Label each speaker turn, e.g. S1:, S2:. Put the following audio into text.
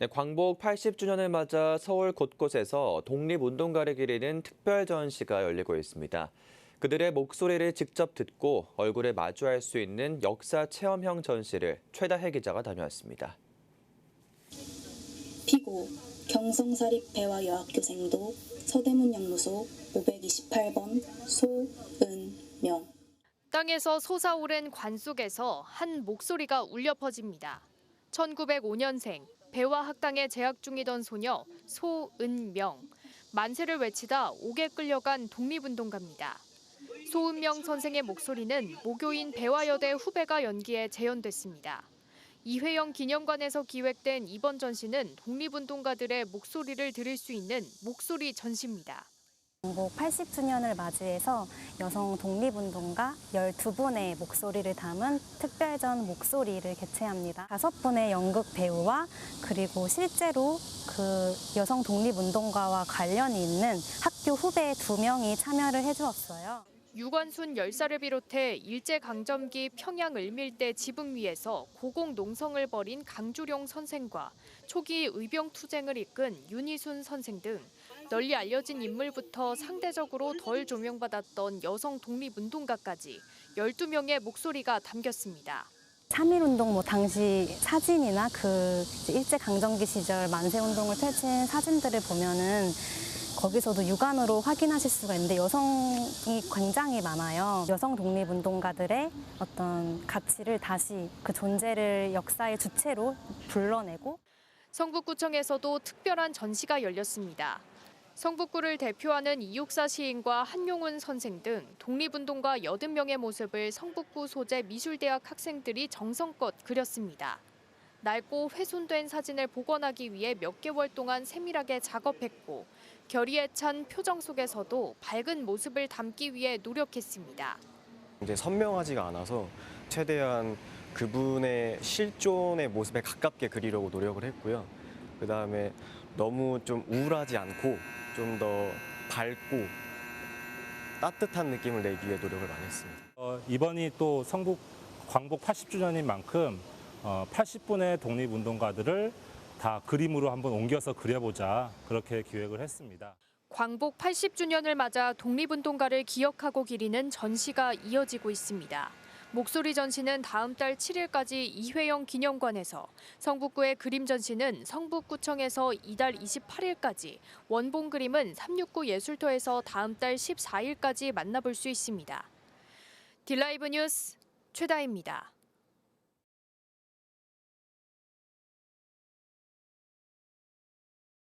S1: 네, 광복 80주년을 맞아 서울 곳곳에서 독립운동가를 기리는 특별 전시가 열리고 있습니다. 그들의 목소리를 직접 듣고 얼굴을 마주할 수 있는 역사 체험형 전시를 최다혜 기자가 다녀왔습니다.
S2: 피고 경성사립배화여학교생도 서대문영무소 528번 소은명
S3: 땅에서 솟아오른 관 속에서 한 목소리가 울려 퍼집니다. 1905년생 배화 학당에 재학 중이던 소녀 소은명. 만세를 외치다 옥에 끌려간 독립운동가입니다. 소은명 선생의 목소리는 모교인 배화여대 후배가 연기해 재현됐습니다. 이회영 기념관에서 기획된 이번 전시는 독립운동가들의 목소리를 들을 수 있는 목소리 전시입니다.
S4: 광복 80주년을 맞이해서 여성 독립운동가 12분의 목소리를 담은 특별전 목소리를 개최합니다. 다섯 분의 연극 배우와 그리고 실제로 그 여성 독립운동가와 관련이 있는 학교 후배 두 명이 참여를 해주었어요.
S3: 유관순 열사를 비롯해 일제강점기 평양 을밀대 지붕 위에서 고공농성을 벌인 강주룡 선생과 초기 의병투쟁을 이끈 윤희순 선생 등 널리 알려진 인물부터 상대적으로 덜 조명받았던 여성 독립운동가까지 12명의 목소리가 담겼습니다.
S4: 3.1운동 뭐 당시 사진이나 그 일제강점기 시절 만세운동을 펼친 사진들을 보면은 거기서도 육안으로 확인하실 수가 있는데 여성이 굉장히 많아요. 여성 독립운동가들의 어떤 가치를 다시 그 존재를 역사의 주체로 불러내고
S3: 성북구청에서도 특별한 전시가 열렸습니다. 성북구를 대표하는 이육사 시인과 한용운 선생 등 독립운동가 80명의 모습을 성북구 소재 미술대학 학생들이 정성껏 그렸습니다. 낡고 훼손된 사진을 복원하기 위해 몇 개월 동안 세밀하게 작업했고 결의에 찬 표정 속에서도 밝은 모습을 담기 위해 노력했습니다.
S5: 이제 선명하지가 않아서 최대한 그분의 실존의 모습에 가깝게 그리려고 노력을 했고요. 그 다음에 너무 좀 우울하지 않고 좀 더 밝고 따뜻한 느낌을 내기 위해 노력을 많이 했습니다.
S6: 어, 이번이 또 성북 광복 80주년인 만큼 어, 80분의 독립운동가들을 다 그림으로 한번 옮겨서 그려보자 그렇게 기획을 했습니다.
S3: 광복 80주년을 맞아 독립운동가를 기억하고 기리는 전시가 이어지고 있습니다. 목소리 전시는 다음 달 7일까지 이회영 기념관에서, 성북구의 그림 전시는 성북구청에서 이달 28일까지, 원본 그림은 369 예술터에서 다음 달 14일까지 만나볼 수 있습니다. 딜라이브 뉴스 최다입니다.